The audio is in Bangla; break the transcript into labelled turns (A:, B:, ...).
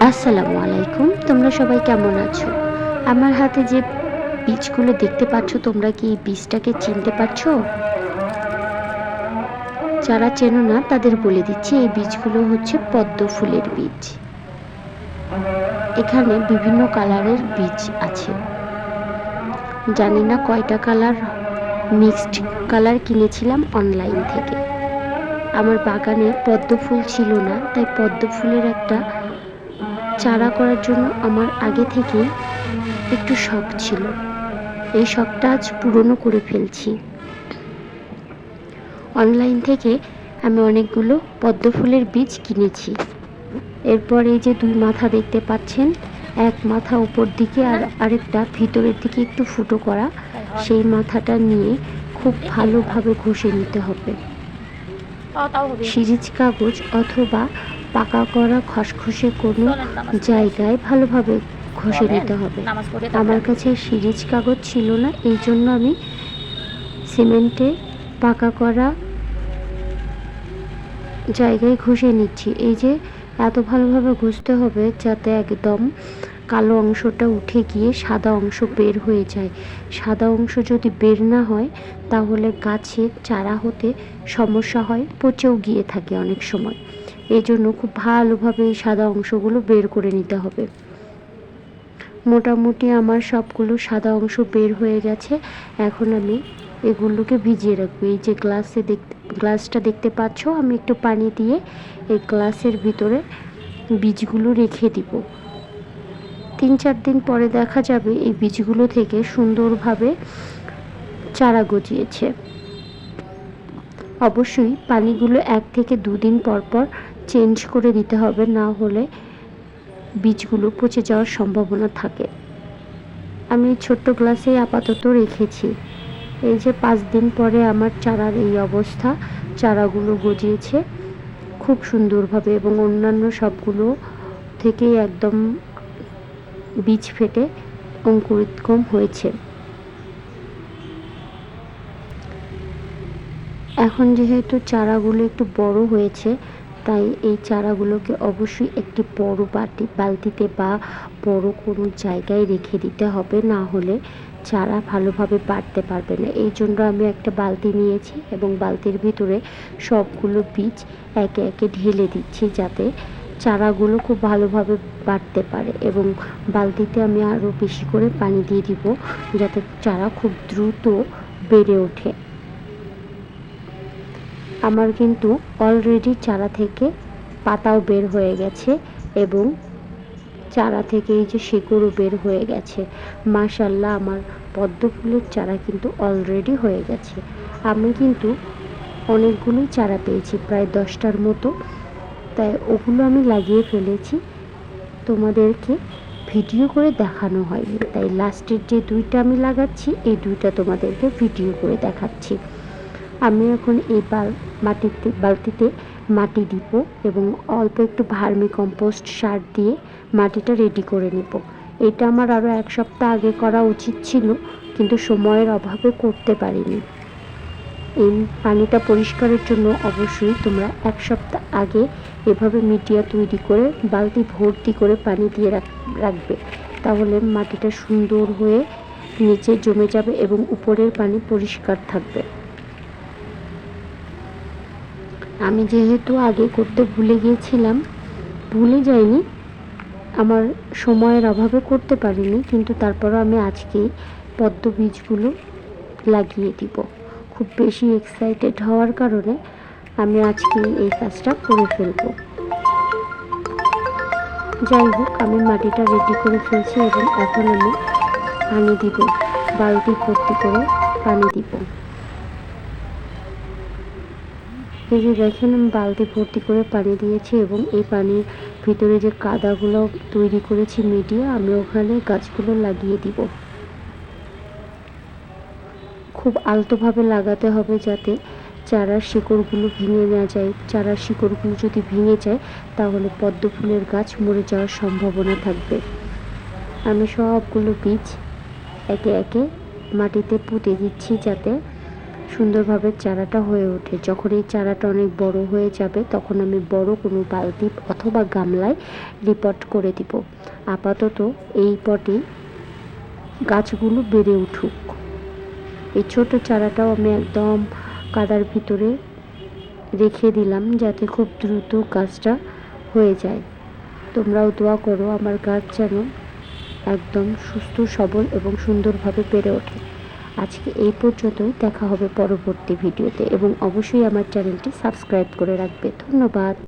A: আসসালামু আলাইকুম তোমরা সবাই কেমন আছো? আমার হাতে যে বীজগুলো দেখতে পাচ্ছ, তোমরা কি এই বীজটাকে চিনতে পারছ? যারা চেনো না, তাদের বলে দিচ্ছি, এই বীজগুলো হচ্ছে পদ্ম ফুলের বীজ। এখানে বিভিন্ন কালারের বীজ আছে। জানি না কয়টা কালার, মিক্সড কালার কিনেছিলাম অনলাইন থেকে। আমার বাগানে পদ্ম ফুল ছিল না, তাই পদ্ম ফুলের একটা চারা করার জন্য আমার আগে থেকেই একটু শখ ছিল। এই শখটা আজ পূরণও করে ফেলছি। অনলাইন থেকে আমি অনেকগুলো পদ্ম ফুলের বীজ কিনেছি। এরপর এই যে দুই মাথা দেখতে পাচ্ছেন, এক মাথা উপর দিকে আর আরেকটা ভিতরের দিকে একটু ফুটো করা, সেই মাথাটা নিয়ে খুব ভালোভাবে ঘষে নিতে হবে। সিরিজ কাগজ অথবা পাকা করা খসখসে কোনো জায়গায় ভালোভাবে ঘষে নিতে হবে। আমার কাছে সিরিজ কাগজ ছিল না এই জন্য আমি সিমেন্টে পাকা করা জায়গায় ঘষে নিচ্ছি। এই যে এত ভালোভাবে ঘষতে হবে যাতে একদম কালো অংশটা উঠে গিয়ে সাদা অংশ বের হয়ে যায়। সাদা অংশ যদি বের না হয় তাহলে গাছের চারা হতে সমস্যা হয় পচেও গিয়ে থাকে অনেক সময়। এই জন্য খুব ভালোভাবে এই সাদা অংশগুলো বের করে নিতে হবে। মোটামুটি আমার সবগুলো সাদা অংশ বের হয়ে গেছে। এখন আমি এগুলোকে ভিজিয়ে রাখব। এই যে গ্লাসে দেখতে গ্লাসটা দেখতে পাচ্ছ? আমি একটু পানি দিয়ে এই গ্লাসের ভিতরে বীজগুলো রেখে দিব। তিন চার দিন পরে দেখা যাবে এই বীজগুলো থেকে সুন্দরভাবে চারা গজিয়েছে। অবশ্যই পানিগুলো এক থেকে দুদিন পর পর চেঞ্জ করে দিতে হবে, না হলে বীজগুলো পচে যাওয়ার সম্ভাবনা থাকে। আমি ছোট্ট গ্লাসে আপাতত রেখেছি। এই যে পাঁচ দিন পরে আমার চারার এই অবস্থা, চারাগুলো গজিয়েছে খুব সুন্দরভাবে এবং অন্যান্য সবগুলো থেকে একদম বীজ ফেটে অঙ্কুরিতকম হয়েছে। এখন যেহেতু চারাগুলো একটু বড় হয়েছে তাই এই চারাগুলোকে অবশ্যই একটি বড় বাটি, বালতিতে বা বড় কোনো জায়গায় রেখে দিতে হবে, না হলে চারা ভালোভাবে বাড়তে পারবে না। এই জন্য আমি একটা বালতি নিয়েছি এবং বালতির ভিতরে সবগুলো বীজ একে একে ঢেলে দিচ্ছি যাতে চারাগুলো খুব ভালোভাবে বাড়তে পারে এবং বালতিতে আমি আরও বেশি করে পানি দিয়ে দিব যাতে চারা খুব দ্রুত বেড়ে ওঠে। আমার কিন্তু অলরেডি চারা থেকে পাতাও বের হয়ে গেছে এবং চারা থেকে এই যে শিকড়ও বের হয়ে গেছে। মাশাল্লাহ আমার পদ্ম ফুলের চারা কিন্তু অলরেডি হয়ে গেছে। আমি কিন্তু অনেকগুলোই চারা পেয়েছি, প্রায় দশটার মতো। তাই ওগুলো আমি লাগিয়ে ফেলেছি। তোমাদেরকে ভিডিও করে দেখানো হয়নি। তাই লাস্টের যে দুইটা আমি লাগাচ্ছি, এই দুইটা তোমাদেরকে ভিডিও করে দেখাচ্ছি। আমি এখন এই বাল, মাটিতে, বালতিতে মাটি দিব এবং অল্প একটু ভার্মি কম্পোস্ট সার দিয়ে মাটিটা রেডি করে নেব। এটা আমার আরও এক সপ্তাহ আগে করা উচিত ছিল, কিন্তু সময়ের অভাবে করতে পারিনি। এই পানিটা পরিষ্কারের জন্য অবশ্যই তোমরা এক সপ্তাহ আগে এভাবে মিডিয়া তৈরি করে বালতি ভর্তি করে পানি দিয়ে রাখ- রাখবে। তাহলে মাটিটা সুন্দর হয়ে নিচে জমে যাবে এবং উপরের পানি পরিষ্কার থাকবে। আমি যেহেতু আগে করতে ভুলে গিয়েছিলাম, ভুলে যাইনি, আমার সময়ের অভাবে করতে পারিনি, কিন্তু তারপরও আমি আজকেই পদ্ম বীজগুলো লাগিয়ে দিব। খুব বেশি এক্সাইটেড হওয়ার কারণে আমি আজকে এই কাজটা করে ফেলব। যাই হোক, আমি মাটিটা রেডি করে ফেলছি এবং এখন আমি পানি দিব, বালতি ভর্তি করে পানি দিব। এই যে দেখেন আমি বালতি ভর্তি করে পানি দিয়েছি এবং এই পানির ভিতরে যে কাদাগুলো তৈরি করেছি মিডিয়া আমি ওখানে গাছগুলো লাগিয়ে দিব। খুব আলতোভাবে লাগাতে হবে যাতে চারার শিকড়গুলো ভেঙে না যায়। চারার শিকড়গুলো যদি ভেঙে যায়, তাহলে পদ্ম ফুলের গাছ মরে যাওয়ার সম্ভাবনা থাকবে। আমি সবগুলো বীজ একে একে মাটিতে পুঁতে দিচ্ছি যাতে সুন্দরভাবে চারাটা হয়ে ওঠে। যখন এই চারাটা অনেক বড় হয়ে যাবে, তখন আমি বড় কোনো বালতি অথবা গামলায় রিপোর্ট করে দিব। আপাতত এই পটে গাছগুলো বেড়ে উঠুক। এই ছোট চারাটাও আমি একদম কাদার ভিতরে রেখে দিলাম যাতে খুব দ্রুত গাছটা হয়ে যায়। তোমরাও দোয়া করো আমার গাছ যেন একদম সুস্থ, সবল এবং সুন্দরভাবে বেড়ে ওঠে। আজকে এই পর্যন্তই। দেখা হবে পরবর্তী ভিডিওতে এবং অবশ্যই আমার চ্যানেলটি সাবস্ক্রাইব করে রাখবে। ধন্যবাদ।